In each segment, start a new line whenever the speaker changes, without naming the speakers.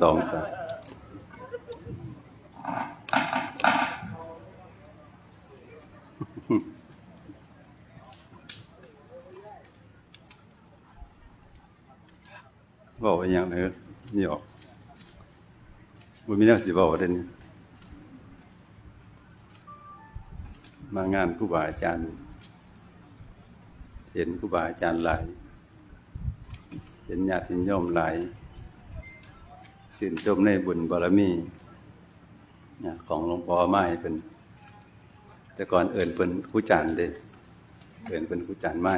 สองสามบอกว่าอย่างไรนี่ออกมันมีแนวสิบอกเด่นมางานครูบาอาจารย์ เห็นครูบาอาจารย์หลาย เห็นญาติโยมหลาย สินชมในบุญบารมีของหลวงพ่อไม้เป็นแต่ก่อนเอิ่นเป็นครูจานเด้เอิ่นเป็นครูจานไม้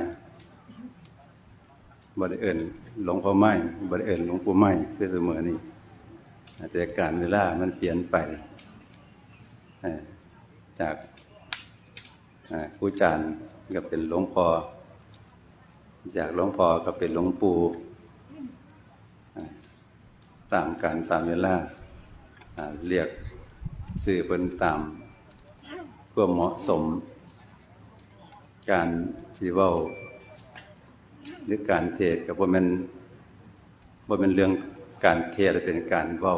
บ่ได้เอิ่นหลวงพ่อไม้บ่ได้เอิ่นหลวงปู่ไม้คือเสมอนี่แต่การเวลามันเปลี่ยนไปจากครูจานก็เป็นหลวงพ่อจากหลวงพ่อก็เป็นหลวงปู่ ตางกันตามเวลาเรียกสื่อเป็นตามเพื่อเหมาะสม การสีเว้าหรือการเทศกับว่ามันว่ามันเรื่องการเทศเป็นการเว้า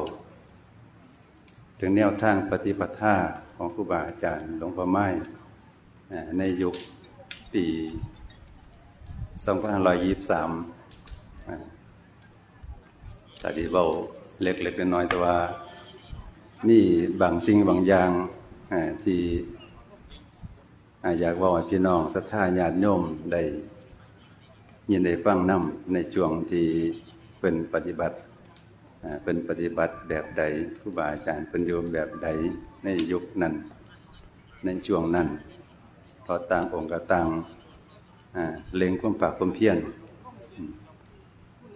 ถึงแนวทางปฏิปทาของครูบาอาจารย์หลวงพ่อไม้ในยุคปีสองพันห้าร้อยยี่สิบสาม แต่ที่เบาเล็กๆน้อยๆแต่ว่านี่บางสิ่งบางอย่างที่อยากว่าพี่น้องศรัทธาญาติโยมได้ยินได้ฟังนำในช่วงที่เป็นปฏิบัติเป็นปฏิบัติแบบใดครูบาอาจารย์เป็นโยมแบบใดในยุคนั้น ในช่วงนั้นพอต่างองค์ก็ต่างเล็งความปากความเพียร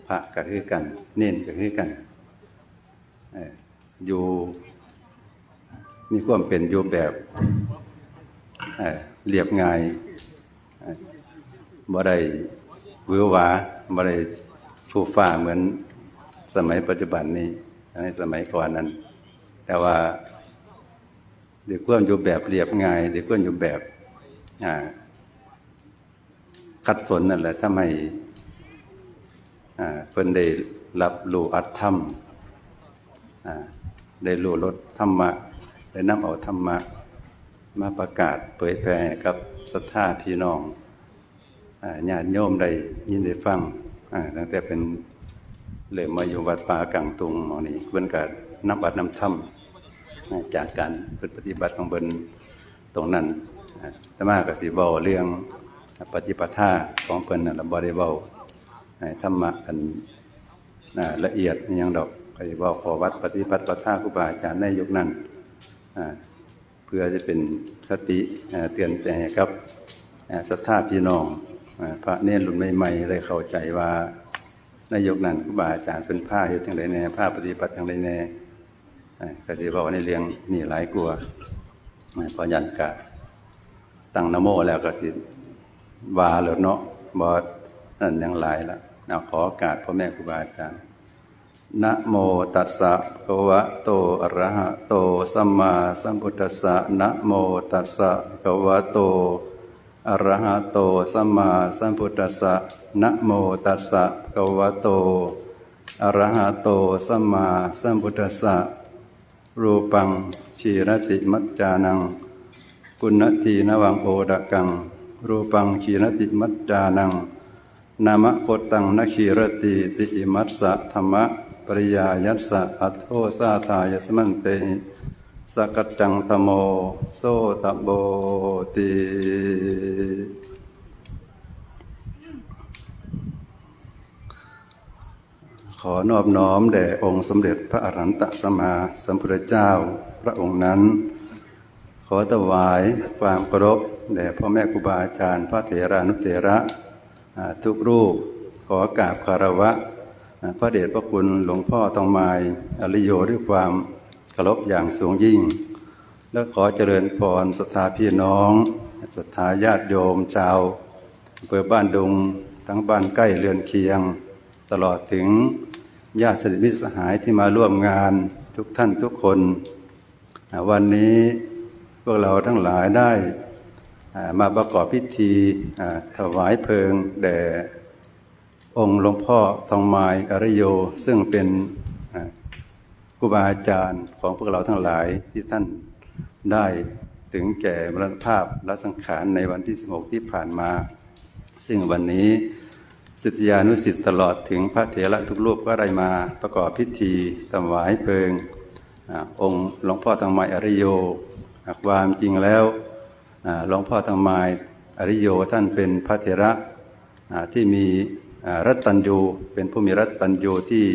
พระก็คือกัน เน้นก็คือกันอยู่มีความเป็นอยู่แบบเรียบง่ายบ่ได้วือหวาบ่ได้ฟูฟ้าเหมือนสมัยปัจจุบันนี้ในสมัยก่อนนั้น แต่ว่าเดี๋ยวความอยู่แบบเรียบง่ายเดี๋ยวความอยู่แบบคัดสนนั่นแหละทำให้ เพิ่นได้รับรู้อัตธรรมอ่าได้รู้รสธรรมะ ได้นำเอาธรรมะ มาประกาศเผยแผ่กับศรัทธาพี่น้องญาติโยมได้ยินได้ฟังอ่าตั้งแต่เป็นเริ่มาอยู่วัดป่ากลางตุงหมอนี้เพิ่นก็นับบัดนำธรรมจากการปฏิบัติของเพิ่นตรงนั้นอ่าแต่มาก็สิเว้าเรื่องปฏิปทาของเพิ่นน่ะบ่ได้เว้า ธรรมะอันละเอียดอหยังดอกก็สิเว้าขอวัดปฏิปทาครูบาอาจารย์ในยุคนั้นเพื่อจะเป็นคติเตือนใจให้กับศรัทธาพี่น้องอพระเนรรุ่นใหม่ๆได้เข้าใจว่าในยุคนั้นครูบาอาจารย์เป็นผ้าเฮ็ดจังไดแน่ผ้าปฏิบัติจังไดแน่อ่าก็สิเว้าในเรื่องนี้หลายกว่าอ่าเพราะยันกะตั้งนโมแล้วก็สิว่าแล้วเนาะบอนั่นยังหลายละ เอาขอโอกาสพ่อแม่ครูบาอาจารย์นะโมตัสสะภะวะโตอะระหะโตสัมมาสัมพุทธัสสะนะโมตัสสะภะวะโตอะระหะโตสัมมาสัมพุทธัสสะนะโมตัสสะภะวะโตอะระหะโตสัมมาสัมพุทธัสสะรูปังชีรติมัจจานัง กุณทีนวังโอดกัง รูปังขีรติมัจจานัง นามะโคตังนขีรติติอิมัสสะธรรมะปริยายัสสะอัตโทสาทายสมันเตหิสกัจจังธโม โซตโบติขอนอบน้อมแด่องค์สมเด็จพระอรหันตสัมมาสัมพุทธเจ้าพระองค์นั้น ขอถวายความเคารพแด่พ่อแม่ครูบาอาจารย์พระเถรานุเถระ ทุกรูปขอกราบคารวะ พระเดชพระคุณหลวงพ่อทองไม้อริโยด้วยความเคารพอย่างสูงยิ่ง และขอเจริญพรศรัทธาพี่น้องศรัทธาญาติโยมชาวอำเภอบ้านดุงทั้งบ้านใกล้เรือนเคียง ตลอดถึงญาติสนิทมิตรสหายที่มาร่วมงานทุกท่านทุกคน วันนี้พวกเราทั้งหลายได้ มาประกอบพิธีถวายเพลิงแด่องค์หลวงพ่อทองไม้อริโย ซึ่งเป็นครูบาอาจารย์ของพวกเราทั้งหลายที่ท่านได้ถึงแก่มรณภาพและสังขารในวันที่ 16 ที่ผ่านมา ซึ่งวันนี้สิทธิยานุสิทธิ์ตลอดถึงพระเถระทุกรูปก็ได้มาประกอบพิธีถวายเพลิงอองค์หลวงพ่อทองไม้อริโยหากความจริงแล้ว หลวงพ่อทองไม้อริโยท่านเป็นพระเถระที่มีรัตตัญญูเป็นผู้มีรัตตัญญูที่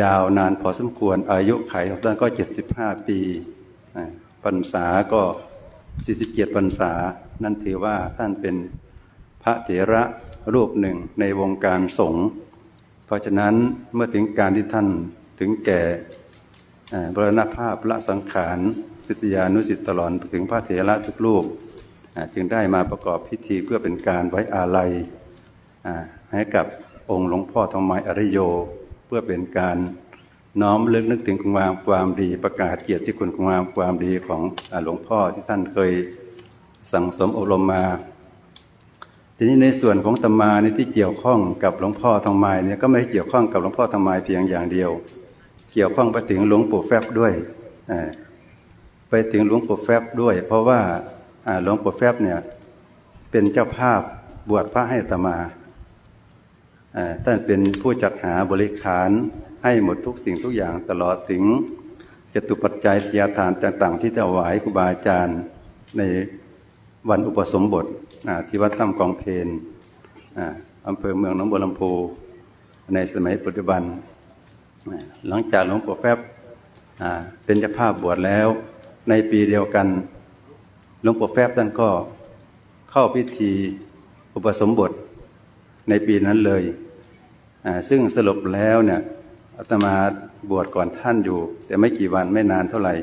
ยาวนานพอสมควรอายุไขของท่านก็ 75 ปีอ่าพรรษาก็ 47พรรษา นั่นถือว่าท่านเป็นพระเถระรูปหนึ่งในวงการสงฆ์เพราะฉะนั้นเมื่อถึงการที่ท่านถึงแก่บรณภาพละสังขาร สิทยานุสิทธิ์ตลอดถึงพระเถระทุกรูปจึงได้มาประกอบพิธีเพื่อเป็นการไว้อาลัยให้กับองค์หลวงพ่อทองไม้อริโย เพื่อเป็นการน้อมเลึกนึกถึงคุณงามความดีประกาศเกียรติคุณคุณงามความดีของหลวงพ่อที่ท่านเคยสั่งสมอบรมมา ทีนี้ในส่วนของตมาในที่เกี่ยวข้องกับหลวงพ่อทองไม้เนี่ยก็ไม่ได้เกี่ยวข้องกับหลวงพ่อทองไม้เพียงอย่างเดียว เกี่ยวข้องไปถึงหลวงปู่แฟบด้วยอ่า ไปถึงหลวงปู่แฟบด้วย เพราะว่าหลวงปู่แฟบเนี่ยเป็นเจ้าภาพบวชพระให้ตมาท่านเป็นผู้จัดหาบริขารให้หมดทุกสิ่งทุกอย่างตลอดถึงจตุปัจจัยทยาทานต่าง ๆ ที่ถวายครูบาอาจารย์ในวันอุปสมบทที่วัดถ้ำกองเพนอ่าอำเภอเมืองหนองบัวลำพูในสมัยปัจจุบัน หลังจากหลวงปู่แป๊บเป็นเจ้าภาพบวชแล้ว ในปีเดียวกันหลวงปู่แป๊บท่านก็เข้าพิธีอุปสมบทในปีนั้นเลย ซึ่งสรุปแล้วเนี่ยอาตมาบวชก่อนท่านอยู่ แต่ไม่กี่วันไม่นานเท่าไหร่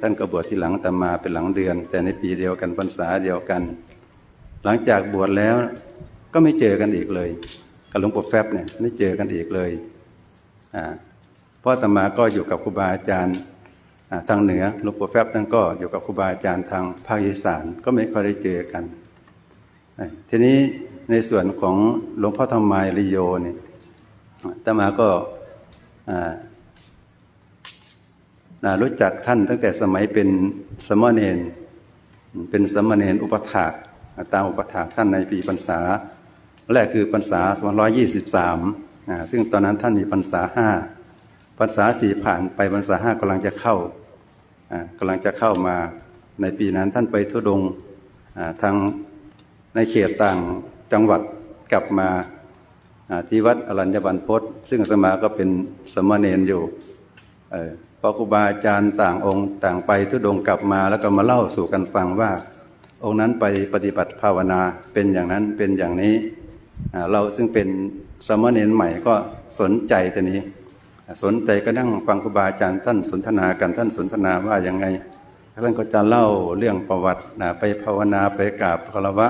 ท่านก็บวชที่หลังอาตมาเป็นหลังเดือน แต่ในปีเดียวกันพรรษาเดียวกัน หลังจากบวชแล้วก็ไม่เจอกันอีกเลยกับหลวงปู่แฟบเนี่ยไม่เจอกันอีกเลยเพราะอาตมาก็อยู่กับครูบาอาจารย์ ทางเหนือหลวงปู่แฟบท่านก็อยู่กับครูบาอาจารย์ทางภาคอีสานก็ไม่ค่อยได้เจอกัน ทีนี้ในส่วนของหลวงพ่อธรรมายริโยเนี่ยตมาก็ารู้จักท่านตั้งแต่สมัยเป็นสมณเณรเป็นสมณเณรอุปถากตามอุปถากท่านในปีพรรษา แรกคือพรรษา223อ่าซึ่งตอนนั้นท่านมีพรรษาห้าพรรษาสี่ผ่านไปพรรษาห้ากำลังจะเข้า กำลังจะเข้ามาในปีนั้นท่านไปทุดงทางในเขตต่างจังหวัดกลับมาที่วัดอรัญญบันพศซึ่งอาตมาก็เป็นสมณเณรอยู่พอครูบาอาจารย์ต่างองค์ต่างไปทุดงกลับมาแล้วก็มาเล่าสู่กันฟังว่า องค์นั้นไปปฏิบัติภาวนาเป็นอย่างนั้นเป็นอย่างนี้เราซึ่งเป็นสามเณรใหม่ก็สนใจทีนี้ สนใจก็นั่งฟังครูบาอาจารย์ท่านสนทนากันท่านสนทนาว่าอย่างไงท่านก็จะเล่าเรื่องประวัตินะไปภาวนาไปกราบคารวะ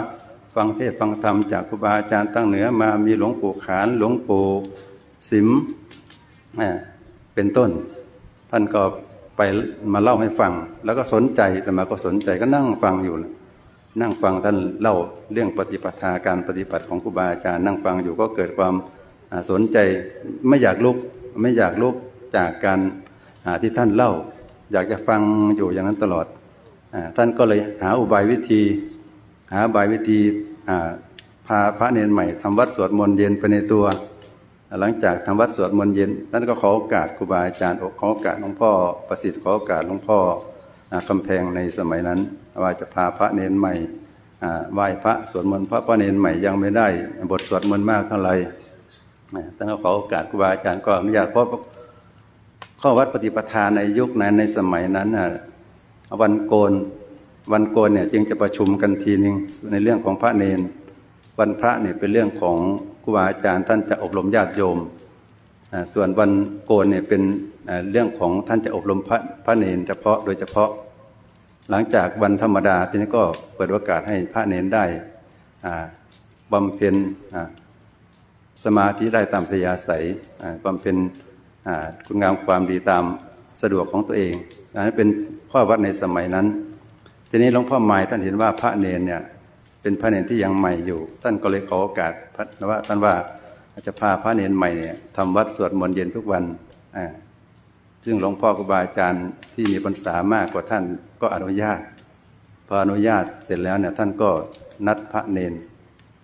ฟังเทศฟังธรรมจากครูบาอาจารย์ตั้งเหนือมามีหลวงปู่ขานหลวงปู่สิมเป็นต้น ท่านก็ไปมาเล่าให้ฟัง แล้วก็สนใจแต่มาก็สนใจก็นั่งฟังอยู่ นั่งฟังท่านเล่าเรื่องปฏิปทาการปฏิบัติของครูบาอาจารย์ นั่งฟังอยู่ก็เกิดความสนใจไม่อยากลุก ไม่อยากลุกจากการอ่าที่ท่านเล่า อยากจะฟังอยู่อย่างนั้นตลอดอท่านก็เลยหาอุบายวิธี หาบายวิธีพาพระเนรใหม่ทำวัดสวดมนต์เย็นไปในตัว หลังจากทำวัดสวดมนต์เย็นท่านก็ขอโอกาสครูบาอาจารย์ขอโอกาสหลวงพ่อประสิทธิ์ขอโอกาสหลวงพ่ออ่ากำแพงในสมัยนั้น ว่าจะพาพระเนนใหม่ไหว้พระสวดมนต์พระพระเนนใหม่ยังไม่ได้ บทสวดมนต์มากเท่าไหร่ อ่าท่านก็ขอโอกาสครูบาอาจารย์ก็อนุญาตเพราะข้อวัดปฏิปทาในยุคนั้นในสมัยนั้นวันโกนวันโกนเนี่ยจึงจะประชุมกันทีหนึ่งในเรื่องของพระเนน วันพระเนี่ยเป็นเรื่องของครูบาอาจารย์ท่านจะอบรมญาติโยม ส่วนวันโกนเนี่ยเป็นเรื่องของท่านจะอบรมพระพระเนนเฉพาะโดยเฉพาะ หลังจากวันธรรมดาทีนี้ก็เปิดโอกาสให้พระเนนได้บำเพ็ญ สมาธิได้ตามทยาศัยอ่าบำเพ็ญอ่าคุณงามความดีตามสะดวกของตัวเองอันนั้นเป็นข้อวัดในสมัยนั้น ทีนี้หลวงพ่อหมายท่านเห็นว่าพระเนนเนี่ยเป็นพระเนนที่ยังใหม่อยู่ ท่านก็เลยขอโอกาสพระว่าท่านว่าจะพาพระเนนใหม่เนี่ยทำวัดสวดมนต์เย็นทุกวันอ่าซึ่งหลวงพ่อครูบาอาจารย์ที่มีพรรษามากกว่าท่านก็อนุญาต พออนุญาตเสร็จแล้วเนี่ยท่านก็นัดพระเนน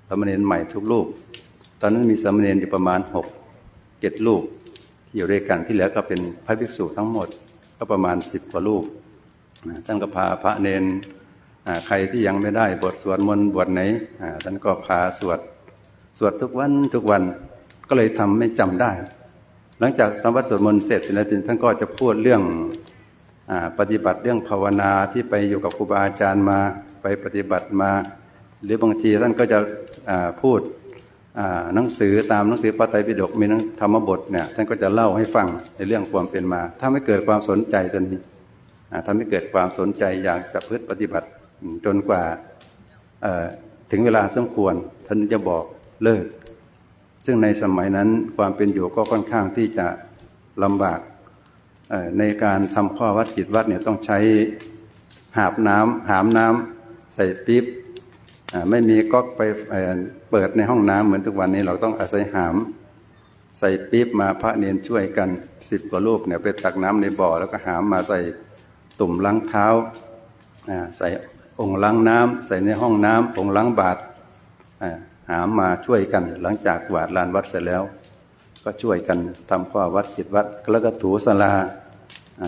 สามเณรใหม่ทุกรูป ตอนนั้นมีสามเณรอยู่ประมาณหกเจ็ดรูปที่อยู่ด้วยกันที่เหลือก็เป็นพระภิกษุทั้งหมดก็ประมาณสิบกว่ารูปนะท่านก็พาพระเนนใครที่ยังไม่ได้บทสวดมนต์บทไหนท่านก็พาสวดสวดทุกวันทุกวันก็เลยทำไม่จำได้ หลังจากทำวัดสวดมนต์เสร็จแล้วท่านก็จะพูดเรื่องอปฏิบัติเรื่องภาวนาที่ไปอยู่กับครูบาอาจารย์มาไปปฏิบัติมา หรือบางทีท่านก็จะพูด หนังสือตามหนังสือพระไตรปิฎกมีนังธรรมบทเนี่ยท่านก็จะเล่าให้ฟังในเรื่องความเป็นมา ถ้าไม่เกิดความสนใจตอนนี้ถ้าไม่เกิดความสนใจอยากจะพึ่ปฏิบัติจนกว่าถึงเวลาสมควรท่านจะบอกเลิก ซึ่งในสมัยนั้นความเป็นอยู่ก็ค่อนข้างที่จะลำบากในการทำข้อวัดจิตวัดเนี่ยต้องใช้หาบน้ำหามน้ำใส่ปี๊บ ไม่มีก๊อกไปเปิดในห้องน้ำเหมือนทุกวันนี้เราต้องอาศัยหาม ใส่ปี๊บมาพระเนนช่วยกันสิบกว่ารูปเนี่ยไปตักน้ำในบ่อ แล้วก็หามมาใส่ตุ่มล้างเท้าใส่องค์ล้างน้ำใส่ในห้องน้ำองค์ล้างบาตรหามมาช่วยกัน หลังจากกวาดลานวัดเสร็จแล้ว ก็ช่วยกันทำข้อวัดจิตวัดแล้วก็ถูสลา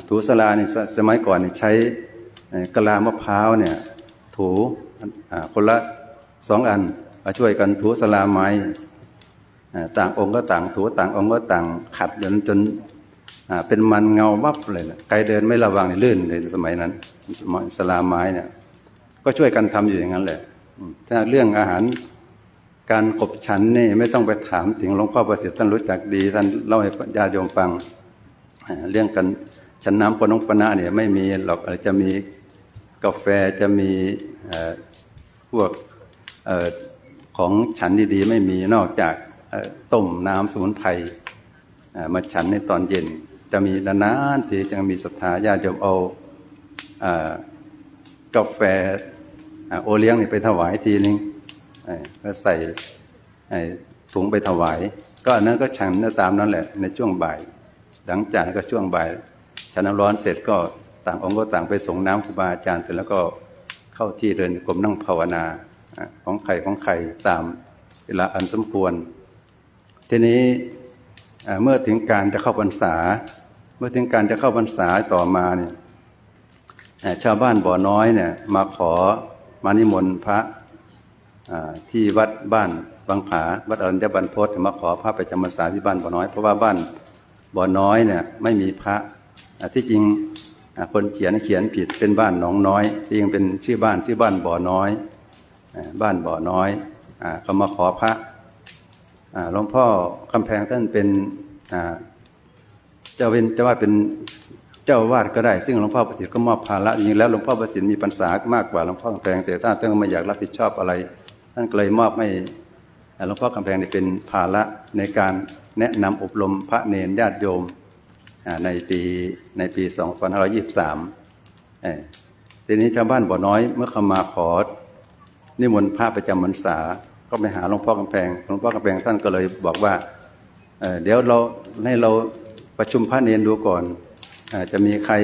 ถูสลานี่สสมัยก่อนนี่ใช้กะลามะพร้าวเนี่ยถูคนละ สองอันมาช่วยกันถูสลาไม้ต่างองค์ก็ต่างถูต่างองค์ก็ต่างขัดจนจนเป็นมันเงาวับเลยนะใครเดินไม่ระวังนี่ลื่นเลยสมัยนั้นสมัยสลาไม้เนี่ยก็ช่วยกันทำอยู่อย่างนั้นแหละถ้าเรื่องอาหารการขบฉันนี่ไม่ต้องไปถามถึงหลวงพ่อประสิทธิ์ท่านรู้จักดีท่านเล่าให้ญาติโยมฟัง เรื่องกันฉันน้ำปนงปนะเนี่ยไม่มีหรอกจะมีกาแฟจะมีพวก ของฉันดีๆ ไม่มีนอกจากต้มน้ำสมุนไพรมาฉันในตอนเย็น จะมีนานๆทีจะมีศรัทธาญาติโยมเอากาแฟโอเลี้ยงนี่ไปถวายทีนึงเอ่อก็ใส่ถุงไปถวาย ก็อันนั้นก็ฉันตามนั้นแหละในช่วงบ่าย หลังจากนั้นก็ช่วงบ่าย ฉันน้ำร้อนเสร็จก็ต่างองค์ก็ต่างไปส่งน้ำครูบาอาจารย์เสร็จแล้วก็เข้าที่เดินกรมนั่งภาวนา ของใครของใครตามเวลาอันสมควร ทีนี้เมื่อถึงการจะเข้าพรรษา เมื่อถึงการจะเข้าพรรษาต่อมาเนี่ยชาวบ้านบ่อน้อยเนี่ยมาขอมานิมนต์พระที่วัดบ้านบางผาวัดอรัญญบันพศมาขอพระไปจำพรรษาที่บ้านบ่อน้อยเพราะว่าบ้านบ่อน้อยเนี่ยไม่มีพระที่จริงคนเขียนเขียนผิดเป็นบ้านหนองน้อยจริงเป็นชื่อบ้านชื่อบ้านบ่อน้อย บ้านบ่อน้อยเขามาขอพระหลวงพ่อคำแพงท่านเป็นเจ้าเป็นจะว่าเป็นเจ้าวาดก็ได้ ซึ่งหลวงพ่อประสิทธิ์ก็มอบภาระจริงแล้วหลวงพ่อประสิทธิ์มีพรรษามากกว่าหลวงพ่อคำแพงแต่ท่านท่านไม่อยากรับผิดชอบอะไร ท่านก็เลยมอบให้หลวงพ่อคำแพงเนี่ยเป็นภาระในการแนะนำอบรมพระเนรญาติโยมในปีในปี 2523เอ่อทีนี้ชาวบ้านบ่อน้อยเมื่อเขามาขอ นิมนต์พระประจำพรรษา ก็ไปหาหลวงพ่อกำแพงหลวงพ่อกำแพงท่านก็เลยบอกว่าเเดี๋ยวเราให้เราประชุมพระเนรดูก่อนอจะมีใคร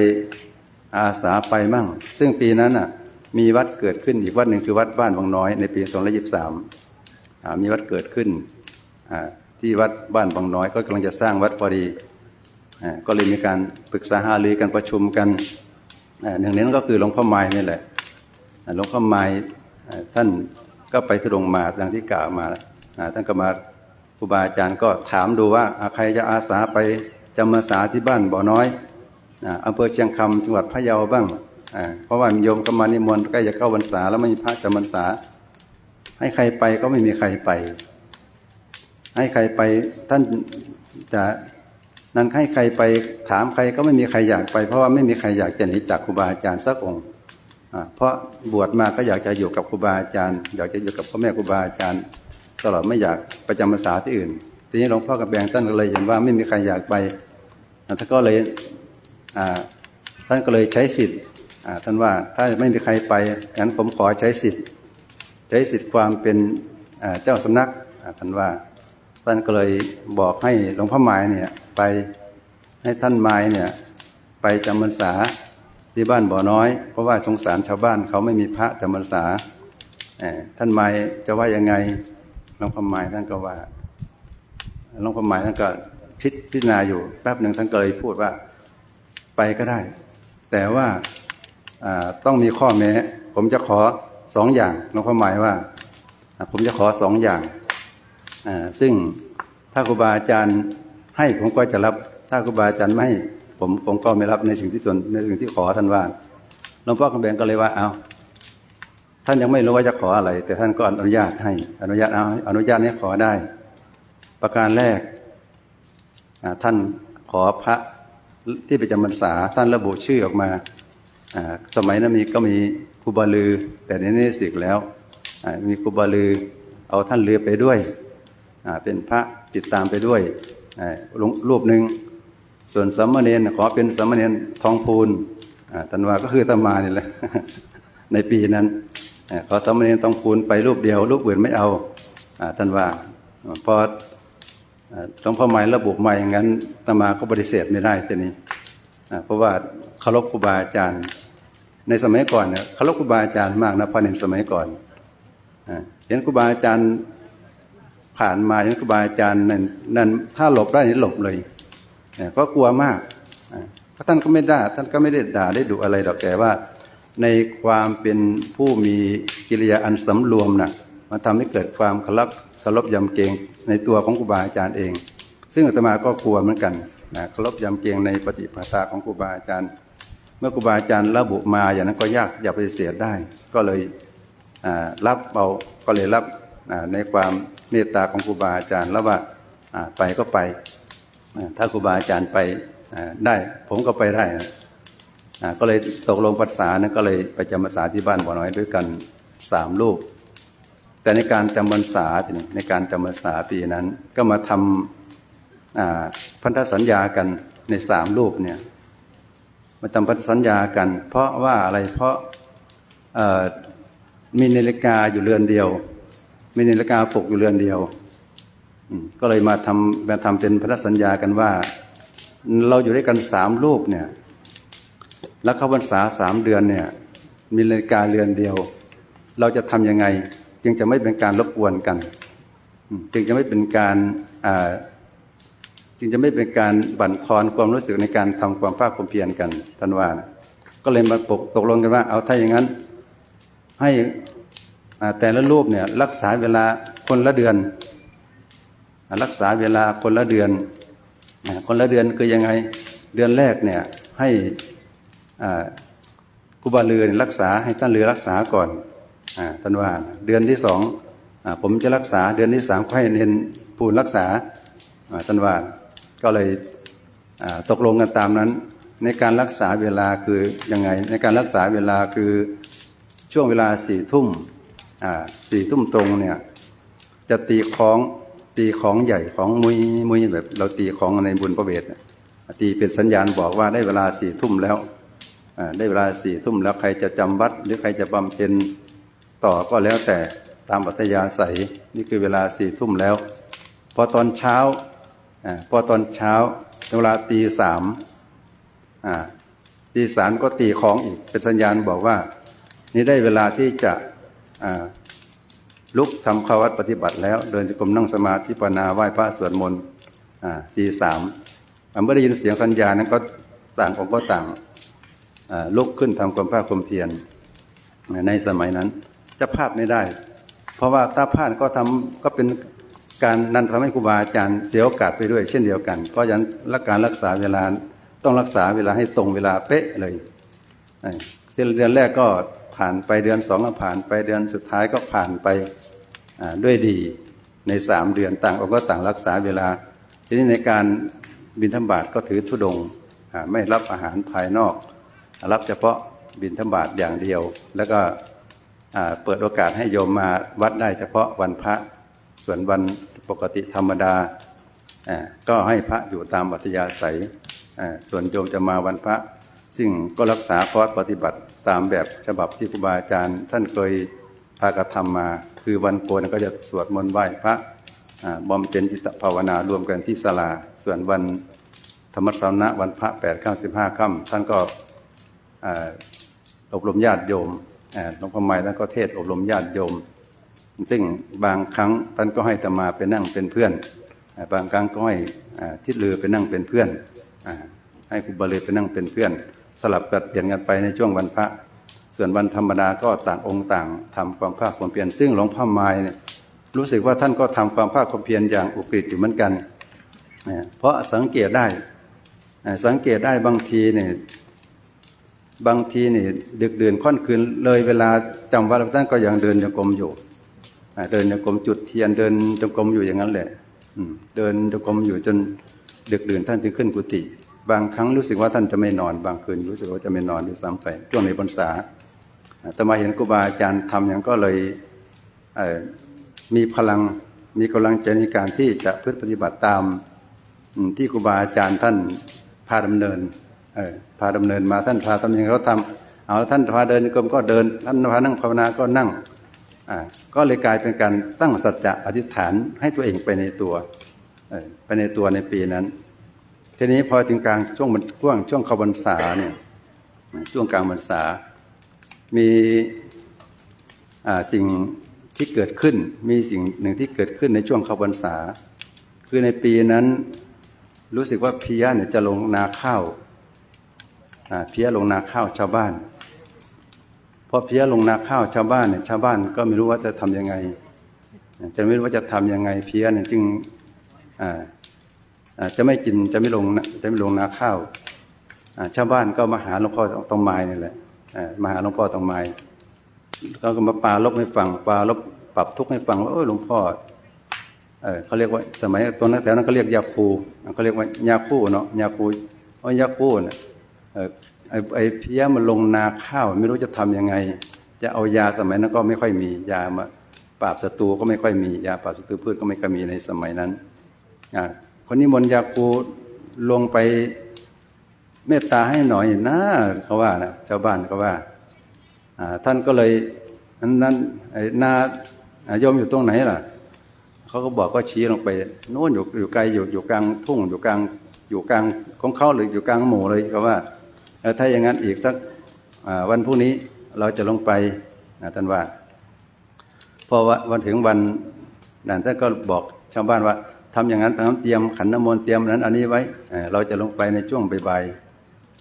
อาสาไปมั่ง ซึ่งปีนั้นน่ะมีวัดเกิดขึ้นอีกวัดหนึ่งคือวัดบ้านวังน้อยในปี2523อ่ามีวัดเกิดขึ้นที่วัดบ้านวังน้อยก็กำลังจะสร้างวัดพอดีก็เลยมีการปรึกษาหารือกันประชุมกันหนึ่งในนั้นก็คือหลวงพ่อไม้นี่แหละหลวงพ่อไม้อ่ ท่านก็ไปทุรงมาดังที่กล่าวมาท่านก็มาครูบาอาจารย์ก็ถามดูว่าใครจะอาสาไปจำพรรษาที่บ้านบ่อน้อยอ่าอำเภอเชียงคำจังหวัดพะเยาบ้างเพราะว่ามีโยมก็มานิมนต์ใกล้จะเข้าพรรษาแล้วไม่มีพระจำพรรษา ให้ใครไปก็ไม่มีใครไป ให้ใครไปท่านจะนั้นให้ใครไปถามใครก็ไม่มีใครอยากไป เพราะว่าไม่มีใครอยากจะหนีจากครูบาอาจารย์สักองค์ เพราะบวชมาก็อยากจะอยู่กับครูบาอาจารย์ อยากจะอยู่กับพ่อแม่ครูบาอาจารย์ ตลอดไม่อยากประจำพรรษาที่อื่น ทีนี้หลวงพ่อกระแบงท่านก็เลยเห็นว่าไม่มีใครอยากไปท่านก็เลยท่านก็เลยใช้สิทธิ์ท่านว่าถ้าไม่มีใครไปงั้นผมขอใช้สิทธิ์ ใช้สิทธิ์ความเป็นเจ้าสำนักท่านว่าท่านก็เลยบอกให้หลวงพ่อหมายเนี่ยไปให้ท่านไม้เนี่ยไปจำพรรษา ที่บ้านบ่อน้อย เพราะว่าสงสารชาวบ้านเขาไม่มีพระจำพรรษาท่านไม้จะว่ายังไงหลวงพ่อหมายท่านก็ว่าหลวงพ่อหมายท่านก็พิพิจารณาอยู่แป๊บหนึ่งท่านก็เลยพูดว่าไปก็ได้ แต่ว่าต้องมีข้อแม้ ผมจะขอสองอย่างหลวงพ่อหมายว่า ผมจะขอสองอย่างซึ่งถ้าครูบาอาจารย์ให้ผมก็จะรับ ถ้าครูบาอาจารย์ไม่ให้ ผมผมก็ไม่รับในสิ่งที่ส่วนในสิ่งที่ขอท่านว่าหลวงพ่อคำแบงก็เลยว่าเอาท่านยังไม่รู้ว่าจะขออะไร แต่ท่านก็อนุญาตให้ อนุญาตเอาอนุญาตให้ขอได้ ประการแรกท่านขอพระที่ไปจำพรรษาท่านระบุชื่อออกมาสมัยนั้นมีก็มีครูบาลือ แต่ในนี้สึกแล้วมีครูบาลือเอาท่านเรือไปด้วยเป็นพระติดตามไปด้วยรูปหนึ่ง ส่วนสามเณรขอเป็นสามเณรทองพูนอ่าท่านวาก็คือตมานี่แหละในปีนั้นขอสามเณรต้องคูณไปรูปเดียวรูปอื่นไม่เอาอ่าท่านวาพอเอ่อหลวงพ่อหมายระบุมาอย่างนั้นตมาก็ปฏิเสธไม่ได้ทีนี้เพราะว่าเคารพครูบาอาจารย์ ในสมัยก่อนเนี่ยเคารพครูบาอาจารย์มากนะพอในสมัยก่อนเห็นครูบาอาจารย์ผ่านมาเห็นครูบาอาจารย์นั่นนั่นถ้าหลบได้นี่หลบเลย เอ่อเพราะกลัวมากพระท่านก็ไม่ด่าท่านก็ไม่ได้ด่าได้ดุอะไรดอกแต่ว่า ในความเป็นผู้มีกิริยาอันสำรวมนะมันทำให้เกิดความเคารพเคารพยำเกรงในตัวของครูบาอาจารย์เอง ซึ่งอาตมาก็กลัวเหมือนกันนะเคารพยำเกรงในปฏิปทาของครูบาอาจารย์ เมื่อครูบาอาจารย์ระบุมาอย่างนั้นก็ยากอย่าปฏิเสธได้ ก็เลยรับเอาก็เลยรับในความเมตตาของครูบาอาจารย์แล้วว่าไปก็ไป ถ้าครูบาอาจารย์ไปได้ ผมก็ไปได้นะก็เลยตกลงปัสสานะก็เลยไปจำพรรษาที่บ้านบ่อน้อยด้วยกันสามรูปแต่ในการจำพรรษาในการจำพรรษาปีนั้นก็มาทำอ่าพันธสัญญากันในสามรูปเนี่ยมาทำพันธสัญญากัน เพราะว่าอะไรเพราะมีนาฬิกาอยู่เรือนเดียว มีนาฬิกาปลุกอยู่เรือนเดียว ก็เลยมาทำมาทำเป็นพันธสัญญากันว่า เราอยู่ด้วยกันสามรูปเนี่ยแล้วเข้าพรรษาสามเดือนเนี่ยมีนาฬิกาเรือนเดียว เราจะทำยังไง จึงจะไม่เป็นการรบกวนกันจึงจะไม่เป็นการจึงจะไม่เป็นการบั่นทอนความรู้สึกในการทำความภาคความเพียรกันท่านว่านะก็เลยมาปกตกลงกันว่า เอาถ้าอย่างนั้น ให้แต่ละรูปเนี่ยรักษาเวลาคนละเดือน รักษาเวลาคนละเดือนคนละเดือนคือยังไงเดือนแรกเนี่ยให้อ่าครูบาเรือรักษาให้ท่านเรือรักษาก่อนอท่านว่านเดือนที่สองอผมจะรักษาเดือนที่สามก็ให้เนนปูนรักษาท่านว่าก็เลยตกลงกันตามนั้น ในการรักษาเวลาคือยังไง ในการรักษาเวลาคือช่วงเวลาสี่ทุ่มสี่ทุ่มตรงเนี่ยจะตีของ ตีของใหญ่ของมุยมุยแบบ เราตีของในบุญพระเวทตีเป็นสัญญาณบอกว่าได้เวลาสี่ทุ่มแล้วได้เวลาสี่ทุ่มแล้วใครจะจำวัด หรือใครจะบำเพ็ญต่อก็แล้วแต่ตามปัตยาศัยนี่คือเวลาสี่ทุ่มแล้ว พอตอนเช้าอพอตอนเช้าเวลาตีสามตีสามก็ตีของอีกเป็นสัญญาณบอกว่า นี่ได้เวลาที่จะ ลุกทำขาวัดปฏิบัติแล้ว เดินจงกรมนั่งสมาธิภาวนาไหว้พระสวดมนต์อ่าตีสามอ่าเมื่อได้ยินเสียงสัญญาณนั้นก็ต่างองค์ก็ต่างอ่าลุกขึ้นทำความภาคความเพียรในสมัยนั้น จะพลาดไม่ได้ เพราะว่าถ้าพลาดก็ทำก็เป็นการนั่นทำให้ครูบาอาจารย์เสียโอกาสไปด้วย เช่นเดียวกัน เพราะฉะนั้นรักการรักษาเวลาต้องรักษาเวลาให้ตรงเวลาเป๊ะเลยเอ้เดือนแรกก็ผ่านไปเดือนสองก็ผ่านไปเดือนสุดท้ายก็ผ่านไป ด้วยดีในสามเดือนต่างองค์ก็ต่างรักษาเวลา ทีนี้ในการบินธบาตก็ถือธุดงไม่รับอาหารภายนอก รับเฉพาะบิณฑบาตอย่างเดียว แล้วก็เปิดโอกาสให้โยมมาวัดได้เฉพาะวันพระส่วนวันปกติธรรมดาก็ให้พระอยู่ตามวัตยาศัยส่วนโยมจะมาวันพระ ซึ่งก็รักษาคอร์สปฏิบัติตามแบบฉบับที่ครูบาอาจารย์ท่านเคย ทพากระทำมา คือวันโกนก็จะสวดมนต์ไหว้พระอ่าบำเพ็ญจิตภาวนารวมกันที่ศาลา ส่วนวันธรรมสาวนะวันพระแปดข้าสิบห้าค่ำท่านก็อบรมญาติโยมหลวงพ่อใหม่ท่านก็เทศอบรมญาติโยม ซึ่งบางครั้งท่านก็ให้ตมาไปนั่งเป็นเพื่อน บางครั้งก็ให้ทิศลือไปนั่งเป็นเพื่อน ให้ครูบาเลยไปนั่งเป็นเพื่อน สลับกัดเปลี่ยนกันไปในช่วงวันพระ ส่วนวันธรรมดาก็ต่างองค์ต่างทำความภาคความเพียรซึ่งหลวงพ่อไม้เนี่ยรู้สึกว่าท่านก็ทำความภาคความเพียรอย่างอุกฤษอยู่เหมือนกันนะเพราะสังเกตได้สังเกตได้บางทีเนี่ยบางทีเนี่ยดึกดื่นค่อนคืนเลยเวลาจำวัดท่านก็ยังเดินจงกรมอยู่เดินจงกรมจุดเทียนเดินจงกรมอยู่อย่างนั้นแหละเดินจงกรมอยู่จนดึกดื่นท่านจึงขึ้นกุฏิบางครั้งรู้สึกว่าท่านจะไม่นอน บางคืนรู้สึกว่าจะไม่นอนด้วยซ้ำไปช่วงในพรรษา แต่มาเห็นครูบาอาจารย์ทำอย่างก็เลยเมีพลังมีกำลังใจในการที่จะพฤติปฏิบัติตามที่ครูบาอาจารย์ท่านพาดำเนินพาดำเนินมาท่านพาทำอยังไงเขาทำเอาท่านพาเดินกรมก็เดินท่านพานั่งภาวนาก็นั่งก็เลยกลายเป็นการตั้งสัจจะอธิษฐานให้ตัวเองไปในตัวไปในตัวในปีนั้น ทีนี้พอถึงกลางช่วงมันช่วงช่วงเข้าพรรษาเนี่ยช่วงกลางพรรษา มีสิ่งที่เกิดขึ้น มีสิ่งหนึ่งที่เกิดขึ้นในช่วงเข้าพรรษา คือในปีนั้นรู้สึกว่าเพียเนี่ยจะลงนาข้าวเพียลงนาข้าวชาวบ้านพอเพียลงนาข้าวชาวบ้านเนี่ยชาวบ้านก็ไม่รู้ว่าจะทำยังไง จะไม่รู้ว่าจะทำยังไงเพียเนี่ยจึงจะไม่กินจะไม่ลงจะไม่ลงนาข้าวชาวบ้านก็มาหาหลวงพ่อตองไม้นี่แหละ มาหาหลวงพ่อตองไมเขาก็มาปาลบให้ฟังปาลบปรับทุกข์ให้ฟังว่าเออหลวงพ่อเออเขาเรียกว่าสมัยตรงนั้นแถวนั้นก็เรียกยาคูเขาเรียกว่ายาคูเนาะยาคูเพราะยาคูเนี่ยเออไอไอเพี้ยมันลงนาข้าวไม่รู้จะทำยังไง จะเอายาสมัยนั้นก็ไม่ค่อยมียามาปราบศัตรูก็ไม่ค่อยมียาปราบศัตรูพืชก็ไม่ค่อยมีในสมัยนั้นอ่าคนนี้มนยาคูลงไป เมตตาให้หน่อยนะเขาว่านะชาวบ้านเขาว่าท่านก็เลยอันนั้นไอ้นาอ่าโยมอยู่ตรงไหนล่ะเขาก็บอกก็ชี้ลงไปโน่นอยู่อยู่ไกลอยู่อยู่กลางทุ่งอยู่กลางอยู่กลางของเขาหรืออยู่กลางหมู่เลยก็ว่าถ้าอย่างนั้นอีกสักวันพรุ่งนี้เราจะลงไปท่านว่าพอวันถึงวันนั้นท่านก็บอกชาวบ้านว่าทำอย่างนั้นทำเตรียมขันน้ำมนต์เตรียมนั้น อันนี้ไว้เอ่อเราจะลงไปในช่วงบ่ายๆ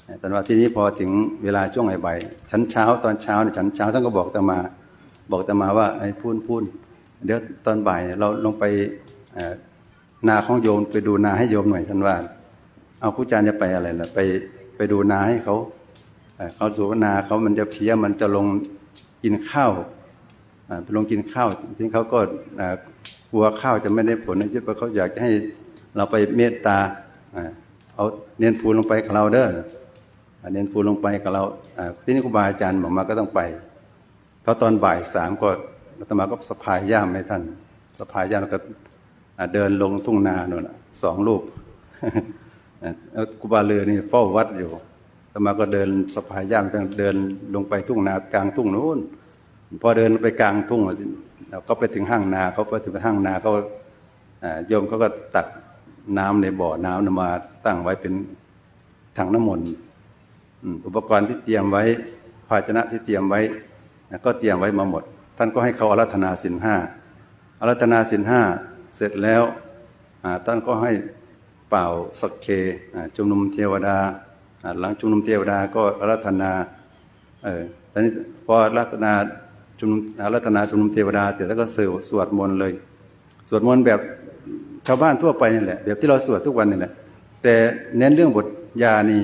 เอ่อท่านว่าทีนี้พอถึงเวลาช่วงบ่ายชั้นเช้าตอนเช้าเนี่ยชั้นเช้าท่านก็บอกตมา บอกตมาว่าไอ้พูนพูนเดี๋ยวตอนบ่ายเราลงไปนาของโยมไปดูนาให้โยมหน่อยท่านว่า เอาผู้จารย์จะไปอะไรล่ะไปไปดูนาให้เขาเขาสูว่านาเขามันจะเพี้ยมันจะลงกินข้าวไปลงกินข้าวทีนเขาก็กลัวข้าวจะไม่ได้ผลนะที่ว่าเขาอยากจะให้เราไปเมตตาเอาเน้นภูนลงไปกับเราเด้อ เน้นภูลงไปกับเราที่นี่ครูบาอาจารย์บอกมาก็ต้องไปเพราะตอนบ่ายสามก็อาตมาก็สะพายย่ามให้ท่านสะพายย่ามแล้วก็เดินลงทุ่งนาโน่นน่ะสองรูปครูบาเรือนี่เฝ้าวัดอยู่อาตมาก็เดินสะพายย่ามตั้งเดินลงไปทุ่งนากลางทุ่งนู้นพอเดินไปกลางทุ่งเราก็ไปถึงห้างนาเขาไปถึงห้างนาเขาอ่าโยมเขาก็ตักน้ำในบ่อน้ำนำมาตั้งไว้เป็นถังน้ำมนต์ อุปกรณ์ที่เตรียมไว้ ภาชนะที่เตรียมไว้ก็เตรียมไว้มาหมด ท่านก็ให้เขาอารัธนาสินห้าอารัธนาสินห้าเสร็จแล้วท่านก็ให้เป่าสักเคอ่าชุมนุมเทวดา หลังชุมนุมเทวดาก็อารัธนาเออตอนนี้พออารัธนาชุมนอารัธนาชุมนุมเทวดาเสร็จแล้วก็สวดสวดมนต์เลย สวดมนต์แบบชาวบ้านทั่วไปนี่แหละแบบที่เราสวดทุกวันนี่แหละแต่เน้นเรื่องบทยานี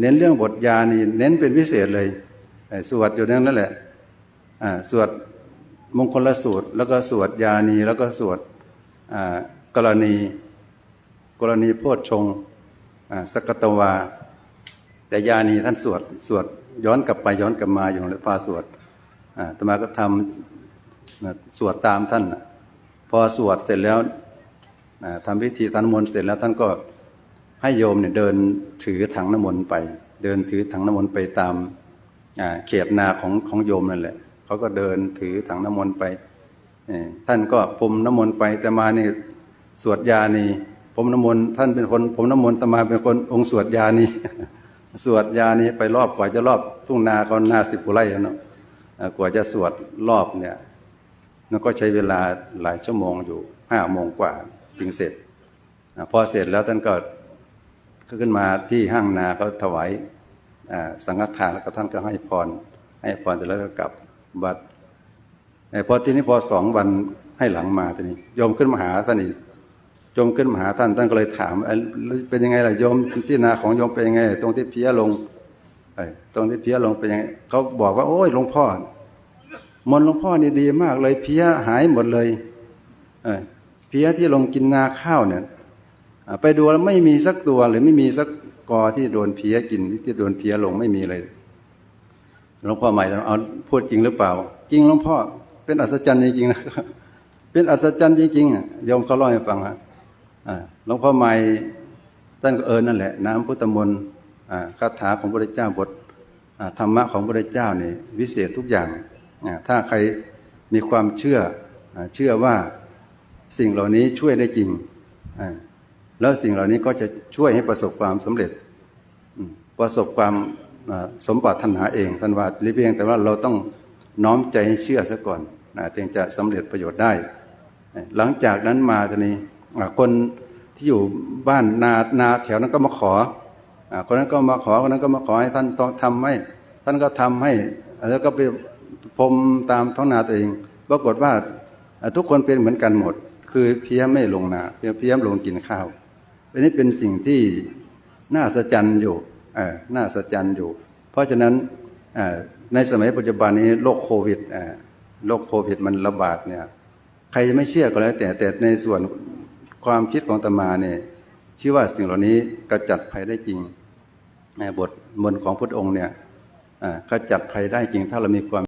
เน้นเรื่องบทยานี่เน้นเป็นพิเศษเลยสวดอยู่นั่นแหละสวดมงคลสูตร แล้วก็สวดยานีแล้วก็สวดกรณี กรณีโพชฌงสกตวา แต่ยานีท่านสวดสวดย้อนกลับไปย้อนกลับมาอยู่เลยพาสวดตมาก็ทำสวดตามท่าน พอสวดเสร็จแล้วทำพิธีทานมนต์เสร็จแล้วท่านก็ ให้โยมเนี่ยเดินถือถังน้ำมนต์ไป เดินถือถังน้ำมนต์ไปตามเขตนาของของโยมนั่นแหละเขาก็เดินถือถังน้ำมนต์ไปท่านก็พรมน้ำมนต์ไปแต่มานี่สวดยานีพรมน้ำมนต์ท่านเป็นคนพรมน้ำมนต์แต่มาเป็นคนองค์สวดยานีสวดยานี้ไปรอบกว่าจะรอบทุ่งนาเขานาสิบกุไร่เนาะก่อกว่าจะสวดรอบเนี่ยมันก็ใช้เวลาหลายชั่วโมงอยู่ห้าโมงกว่าจึงเสร็จพอเสร็จแล้วท่านก็ ขึ้นมาที่ห้างนาเขาถวายสังฆทานแล้วก็ท่านก็ให้พร ให้พรเสร็จแล้วก็กลับบัดแต่พอที่นี้พอสองวันให้หลังมาทีนี้โยมขึ้นมาหาท่านอีกโยมขึ้นมาหาท่านท่านก็เลยถามเป็นยังไงล่ะโยมที่นาของโยมเป็นยังไง ตรงที่เพี้ยลงเอ้ตรงที่เพี้ยลงเป็นยังไงเขาบอกว่า โอ้ยหลวงพ่อมนหลวงพ่อนี่ดีมากเลยเพี้ยหายหมดเลยเพี้ยที่ลงกินนาข้าวเนี่ย ไปดูแล้วไม่มีสักตัวหรือไม่มีสักกอที่โดนเพี้ยกินที่โดนเพี้ยลงไม่มีเลยหลวงพ่อใหม่เอาพูดจริงหรือเปล่า จริงหลวงพ่อเป็นอัศจรรย์จริงๆนะเป็นอัศจรรย์จริงๆอะยมเขาเล่าให้ฟังฮะหลวงพ่อใหม่ท่านก็เออนั่นแหละ น้ำพุทธมนต์คาถาของพระเจ้าบทธรรมะของพระเจ้านี่วิเศษทุกอย่างถ้าใครมีความเชื่ออเชื่อว่าสิ่งเหล่านี้ช่วยได้จริงอ แล้วสิ่งเหล่านี้ก็จะช่วยให้ประสบความสำเร็จประสบความสมปรารถนาเองท่านว่าหรือเพียงแต่ว่าเราต้องน้อมใจให้เชื่อซะก่อนนะถึงจะสำเร็จประโยชน์ได้ หลังจากนั้นมาทีนี้คนที่อยู่บ้านนานาแถวนั้นก็มาขอคนนั้นก็มาขอคนนั้นก็มาขอให้ท่านต้องทำให้ ท่านก็ทำให้แล้วก็ไปพรมตามท้องนาตัวเองปรากฏว่าทุกคนเป็นเหมือนกันหมด คือเพี้ยไม่ลงนาเพี้ยเพี้ยลงกินข้าว อันนี้เป็นสิ่งที่น่าสะใจอยู่น่าสะใจอยู่ เพราะฉะนั้นในสมัยปัจจุบันนี้โรคโควิดโรคโควิดมันระบาดเนี่ยใครจะไม่เชื่อก็แล้วแต่แต่ในส่วนความคิดของตมาเนี่ยเชื่อว่าสิ่งเหล่านี้กระจัดภัยได้จริงในบทมนของพระองค์เนี่ยกระจัดภัยได้จริงถ้าเรามีความ